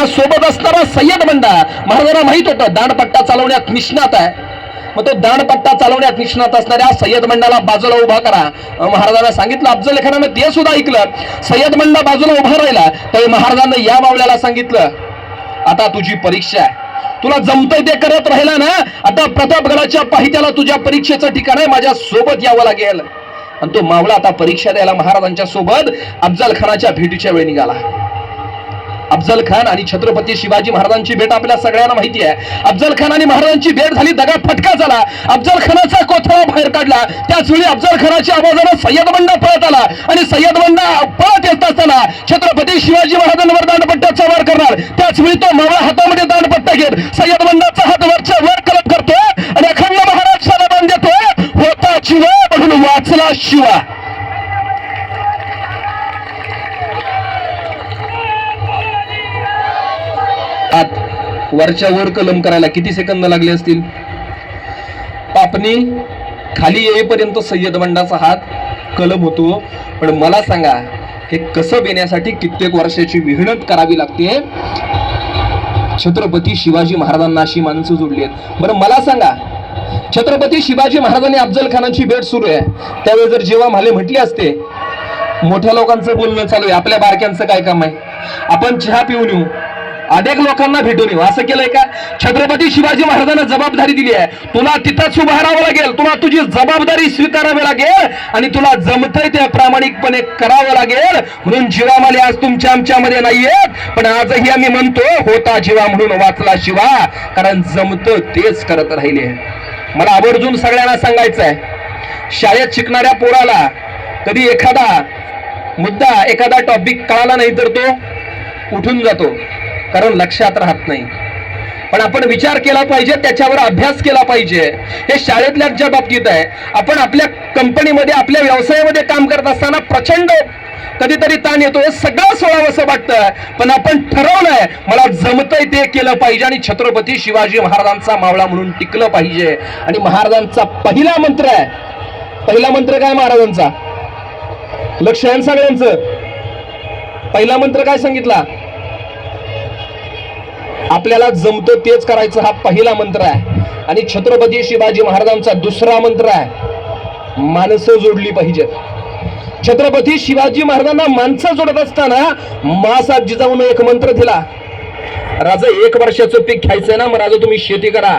महाराजांना सोबत असणारा सय्यद बंडा महाराजांना माहीत होतं दांडपट्टा चालवण्यात निष्णात आहे. मग तो दांडपट्टा चालवण्यात निष्णात असणाऱ्या सय्यद मंडाला बाजूला उभा करा. महाराजांना सांगितलं अफजल खानानं ते सुद्धा ऐकलं. सय्यद मंडा बाजूला उभा राहिला त्यावेळी महाराजांना या मावल्याला सांगितलं आता तुझी परीक्षा आहे. तुला जमतंय ते करत राहिला ना आता प्रतापगडाच्या पाहित्याला तुझ्या परीक्षेचं ठिकाण आहे माझ्या सोबत यावं लागेल. आणि तो मावळा आता परीक्षा द्यायला महाराजांच्या सोबत अफजल खानाच्या भेटीच्या वेळी निघाला. अफजल खान आणि छत्रपती शिवाजी महाराजांची भेट आपल्या सगळ्यांना माहिती आहे. अफजल खान आणि महाराजांची भेट झाली दगा फटका झाला. अफजल खानाचा कोथळा बाहेर काढला. त्याच वेळी अफजल खानाच्या आवाजानं सय्यद बंडा पळत आला आणि सय्यद बंडा पळत येत असताना छत्रपती शिवाजी महाराजांवर दांडपट्ट्याचा वार करणार. त्याच वेळी तो मावळा हातामध्ये दांडपट्टा घेत सय्यद बंडाचा हात वरच्या वर कलम करतोय आणि अखंड महाराष्ट्राला बांध देतो होता शिवा म्हणून वाचला शिवा. वरच्या वर कलम करायला किती सेकंद लागले असतील? पापणी खाली येईपर्यंत सय्यद बंडाचा हात कलम होतो. पण मला सांगा हे कसं बेण्यासाठी कित्येक वर्षाची मेहनत करावी लागते? छत्रपती शिवाजी महाराजांना अशी माणसं जोडली आहेत. बरं मला सांगा छत्रपती शिवाजी महाराजांनी अफजल खानाची भेट सुरू आहे. त्यावेळी जर जेव्हा म्हाले म्हटली असते मोठ्या लोकांचं बोलणं चालू आहे. आपल्या बारक्यांचं काय काम आहे? आपण चहा पिऊन येऊ. अनेक लोकांना भेटून येऊ. असं केलंय का? छत्रपती शिवाजी महाराजांना जबाबदारी दिली आहे. तुला तिथंच उभं राहावं लागेल. तुला तुझी जबाबदारी स्वीकारावी लागेल आणि तुला जमतंय ते प्रामाणिकपणे करावं लागेल. म्हणून जीवामाले आज तुमच्या आमच्यामध्ये नाहीयेत. पण आजही आम्ही म्हणतो होता जीवा म्हणून वाचला शिवा. कारण जमतं तेच करत राहिले. मला आवर्जून सगळ्यांना सांगायचं आहे शाळेत शिकणाऱ्या पोराला कधी एखादा मुद्दा एखादा टॉपिक कळाला नाही तर तो उठून जातो? कारण लक्षात राहत नाही. पण आपण विचार केला पाहिजे त्याच्यावर अभ्यास केला पाहिजे. हे शाळेतल्या ज्या बाबतीत आहे आपण आपल्या कंपनीमध्ये आपल्या व्यवसायामध्ये काम करत असताना प्रचंड कधीतरी ताण येतो. हे सगळं सोडावं असं वाटतं. पण आपण ठरवलंय मला जमतंय ते केलं पाहिजे आणि छत्रपती शिवाजी महाराजांचा मावळा म्हणून टिकलं पाहिजे. आणि महाराजांचा पहिला मंत्र आहे. पहिला मंत्र काय महाराजांचा? लक्ष आहे सगळ्यांचं? पहिला मंत्र काय सांगितला? आपल्याला जमतं तेच करायचं हा पहिला मंत्र आहे. आणि छत्रपती शिवाजी महाराजांचा दुसरा मंत्र आहे माणसं जोडली पाहिजेत. छत्रपती शिवाजी महाराजांना माणसं जोडत असताना मासात जिजाऊन एक मंत्र दिला. राजा एक वर्षाचं पीक घ्यायचंय ना मग राजा तुम्ही शेती करा.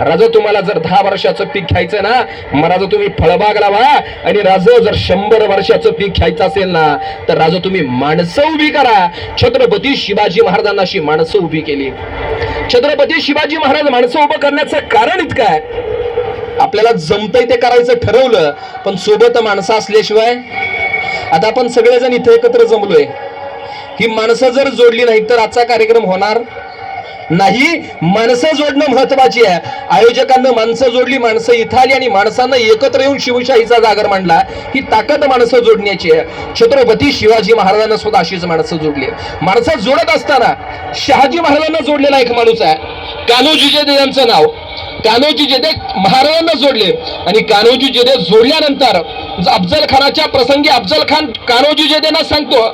राजा तुम्हाला जर दहा वर्षाचं पीक घ्यायचं ना मग राजा तुम्ही फळबाग लावा आणि राजा जर शंभर वर्षाचं पीक घ्यायचं असेल ना तर राजा तुम्ही माणसं उभी करा. छत्रपती शिवाजी महाराजांना अशी माणसं उभी केली. छत्रपती शिवाजी महाराज माणसं उभं करण्याचं कारण इतकं आहे. आपल्याला जमतंय ते करायचं ठरवलं पण सोबत माणसं असल्याशिवाय आता आपण सगळेजण इथे एकत्र जमलोय. ही माणसं जर जोडली नाही तर आजचा कार्यक्रम होणार नाही माणसं जोडणं महत्वाची आहे. आयोजकांना माणसं जोडली माणसं इथं आली आणि माणसांना एकत्र येऊन शिवशाहीचा जागर मांडला ही ताकद माणसं जोडण्याची आहे. छत्रपती शिवाजी महाराजांना सुद्धा अशीच माणसं जोडली माणसं जोडत असताना शहाजी महाराजांना जोडलेला एक माणूस आहे. कान्होजी जेदे यांचं नाव. कान्होजी जेदे महाराजांना जोडले. आणि कान्होजी जेदे जोडल्यानंतर अफजल खानाच्या प्रसंगी अफजल खान कान्होजी जेदेना सांगतो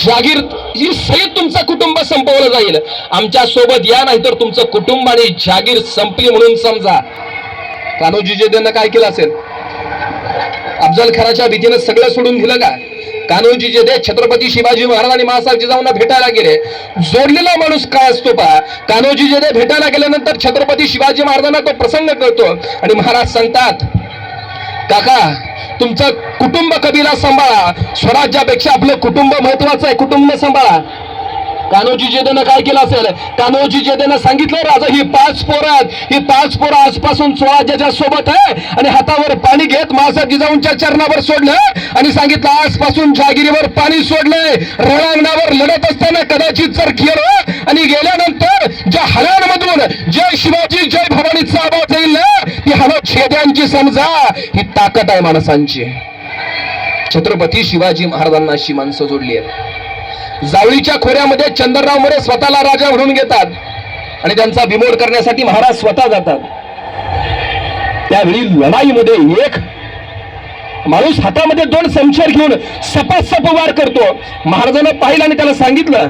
जागीर ही सहित तुमचं कुटुंब संपवलं जाईल. आमच्यासोबत या नाही तर तुमचं कुटुंब आणि जागीर संपली म्हणून समजा. कान्होजी जेदेनं काय केलं असेल? अफजल खराच्या भीतीनं सगळं सोडून दिलं का? कान्होजी जेदे छत्रपती शिवाजी महाराज आणि महासाहेब जिजाऊंना भेटायला गेले. जोडलेला माणूस काय असतो पहा? कान्होजी जेदे भेटायला गेल्यानंतर छत्रपती शिवाजी महाराजांना तो प्रसंग कळतो आणि महाराज सांगतात काका तुमचं कुटुंब कबीला सांभाळा. स्वराज्यापेक्षा आपलं कुटुंब महत्वाचं आहे. कुटुंब सांभाळा. कान्होजी जेदेनं काय केलं असेल? कान्होजी जेदेनं सांगितलं राजा ही पाच पोरं आहेत. ही पाच पोरं आजपासून स्वराज्याच्या सोबत आहे आणि हातावर पाणी घेत माझा जिजाऊंच्या चरणावर सोडलं आणि सांगितलं आजपासून जहागिरीवर पाणी सोडलंय. रणांगणावर लढत असताना कदाचित जर खेळ हो आणि गेल्यानंतर ज्या हल्यांमधून जय शिवाजी जय भवानीचा आवाज येईल ना ती हवा छेद्यांची समजा. ही ताकद आहे माणसांची. छत्रपती शिवाजी महाराजांना अशी माणसं जोडली आहेत. जावळीच्या खोऱ्यामध्ये चंद्रराव मोरे स्वतःला राजा म्हणून घेतात आणि त्यांचा बिमोड करण्यासाठी महाराज स्वतः जातात. त्यावेळी लढाईमध्ये एक माणूस हातामध्ये दोन संशर घेऊन सपासप वार करतो. महाराजांना पाहिलं आणि त्याला सांगितलं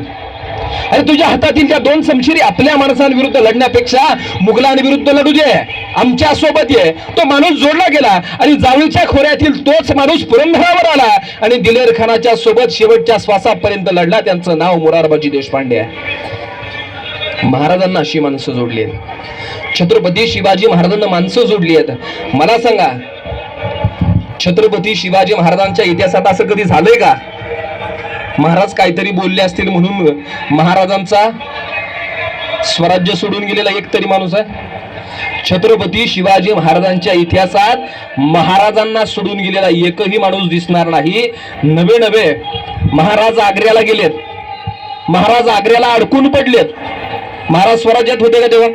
अरे तुझ्या हातातील त्या दोन समशिरी आपल्या माणसांविरुद्ध लढण्यापेक्षा मुघलांविरुद्ध लढू दे. आमच्यासोबत ये. तो माणूस जोडला गेला आणि जावळीच्या खोऱ्यातील तोच माणूस पुरंदरावर आला आणि दिलेर खानाच्या सोबत शेवटच्या श्वासापर्यंत लढला. त्यांचं नाव मुरारबाजी देशपांडे आहे. महाराजांना अशी माणसं जोडली आहेत. छत्रपती शिवाजी महाराजांना माणसं जोडली आहेत. मला सांगा छत्रपती शिवाजी महाराजांच्या इतिहासात असं कधी झालंय का? महाराज काहीतरी बोलले असतील म्हणून महाराजांचा स्वराज्य सोडून गेलेला एक तरी माणूस आहे. छत्रपती शिवाजी महाराजांच्या इतिहासात महाराजांना सोडून गेलेला एकही माणूस दिसणार नाही. नवे नवे महाराज आग्र्याला गेलेत. महाराज आग्र्याला अडकून पडलेत. महाराज स्वराज्यात होते का तेव्हा?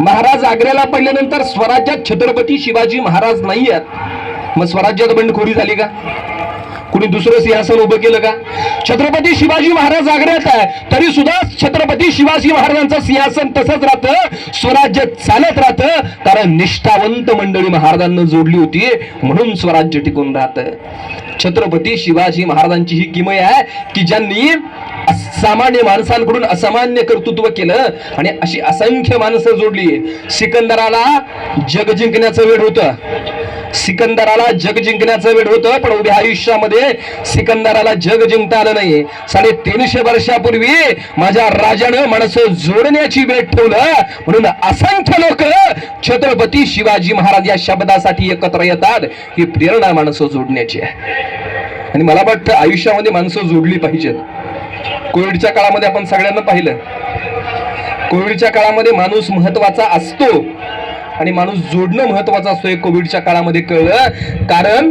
महाराज आग्र्याला पडल्यानंतर स्वराज्यात छत्रपती शिवाजी महाराज नाही आहेत मग स्वराज्यात बंडखोरी झाली का? कुणी दुसरं सिंहासन उभं केलं का? छत्रपती शिवाजी महाराज आग्र्यात आहे तरी सुद्धा छत्रपती शिवाजी महाराजांचं सिंहासन तसंच राहतं स्वराज्य चालत राहतं कारण निष्ठावंत मंडळी महाराजांना जोडली होती म्हणून स्वराज्य टिकून राहतं. छत्रपती शिवाजी महाराजांची ही किमय आहे की ज्यांनी सामान्य माणसांकडून असामान्य कर्तृत्व केलं आणि अशी असंख्य माणसं जोडली. सिकंदराला जग जिंकण्याचं वेळ होतं. सिकंदराला जग जिंकण्याचं वेळ होतं पण उभ्या आयुष्यामध्ये सिकंदराला जग जिंकता आलं नाही. साडे तीनशे वर्षापूर्वी माझ्या राजानं माणसं जोडण्याची वेळ ठेवलं. म्हणून असंख्य लोक छत्रपती शिवाजी महाराज या शब्दासाठी एकत्र येतात ही प्रेरणा माणसं जोडण्याची आहे. आणि मला वाटतं आयुष्यामध्ये माणसं जोडली पाहिजेत. कोविडच्या काळामध्ये आपण सगळ्यांना पाहिलं. कोविडच्या काळामध्ये माणूस महत्त्वाचा असतो. आणि माणूस जोडणं महत्वाचं असतो हे कोविडच्या काळामध्ये कळलं. कारण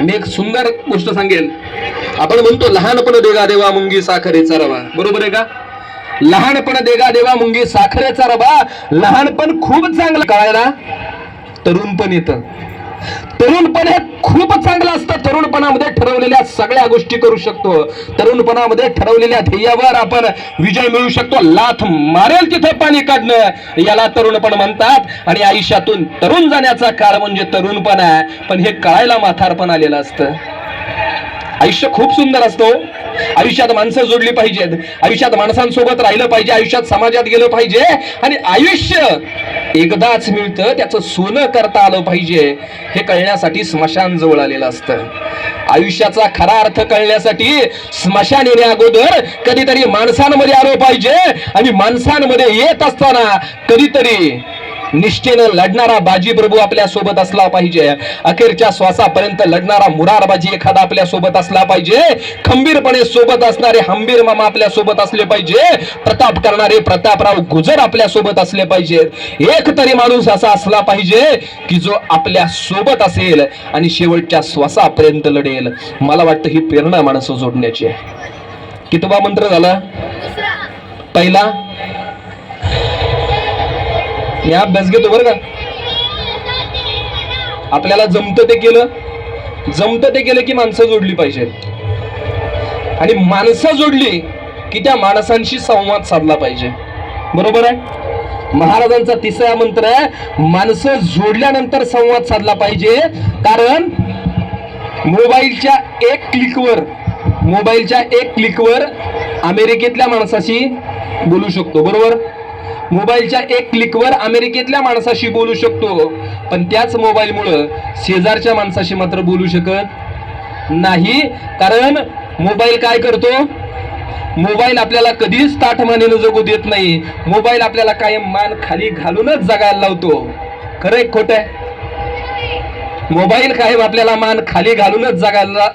मी एक सुंदर गोष्ट सांगेल आपण म्हणतो लहानपण देगा देवा मुंगी साखरेचा रवा. बरोबर आहे का? लहानपण देगा देवा मुंगी साखरेचा रवा. लहानपण खूप चांगलं. कळायला तरुणपण येतं. तरुणपण हे खूप चांगलं असतं. तरुणपणामध्ये ठरवलेल्या सगळ्या गोष्टी करू शकतो. तरुणपणामध्ये ठरवलेल्या ध्येयावर आपण विजय मिळू शकतो. लाथ मारेल तिथे पाणी काढणं. याला तरुणपण म्हणतात. आणि आयुष्यातून तरुण जाण्याचा काळ म्हणजे तरुणपण आहे. पण हे कळायला माथारपण आलेलं असतं. आयुष्य खूप सुंदर असतो हो. आयुष्यात माणसं जोडली पाहिजेत. आयुष्यात माणसांसोबत राहिलं पाहिजे. आयुष्यात समाजात गेलं पाहिजे. आणि आयुष्य एकदाच मिळतं त्याचं सोनं करता आलं पाहिजे हे कळण्यासाठी स्मशान जवळ आलेलं असतं. आयुष्याचा खरा अर्थ कळण्यासाठी स्मशान येण्या अगोदर कधीतरी माणसांमध्ये आलो पाहिजे आणि माणसांमध्ये येत असताना कधीतरी निष्ठेनं लढणारा बाजी प्रभू आपल्यासोबत असला पाहिजे. अखेरच्या श्वासापर्यंत लढणारा मुरारबाजी एखादा आपल्यासोबत असला पाहिजे. खंबीरपणे सोबत असणारे हंबीर मामा आपल्यासोबत असले पाहिजे. प्रताप करणारे प्रतापराव गुजर आपल्यासोबत असले पाहिजेत एक तरी माणूस असा असला पाहिजे की जो आपल्यासोबत असेल आणि शेवटच्या श्वासापर्यंत लढेल. मला वाटतं ही प्रेरणा माणसं जोडण्याची आहे. कितवा मंत्र झाला? पहिला? मी अभ्यास घेतो बरं का. आपल्याला जमतं ते केलं जमतं ते केलं की माणसं जोडली पाहिजेत. आणि माणसं जोडली की त्या माणसांशी संवाद साधला पाहिजे. बरोबर आहे? महाराजांचा तिसरा मंत्र आहे माणसं जोडल्यानंतर संवाद साधला पाहिजे. कारण मोबाईलच्या एक क्लिकवर मोबाईलच्या एक क्लिकवर अमेरिकेतल्या माणसाशी बोलू शकतो. बरोबर? मोबाईलच्या एक क्लिकवर अमेरिकेतल्या माणसाशी बोलू शकतो. पण त्याच मोबाईलमुळं शेजारच्या माणसाशी मात्र बोलू शकत नाही. कारण मोबाईल काय करतो? मोबाईल आपल्याला कधीच ताठमानेनं जगू देत नाही. मोबाईल आपल्याला कायम मान खाली घालूनच जगायला लावतो. खरंय खोट आहे. मोबाईल कायम आपल्याला मान खाली घालूनच जगायला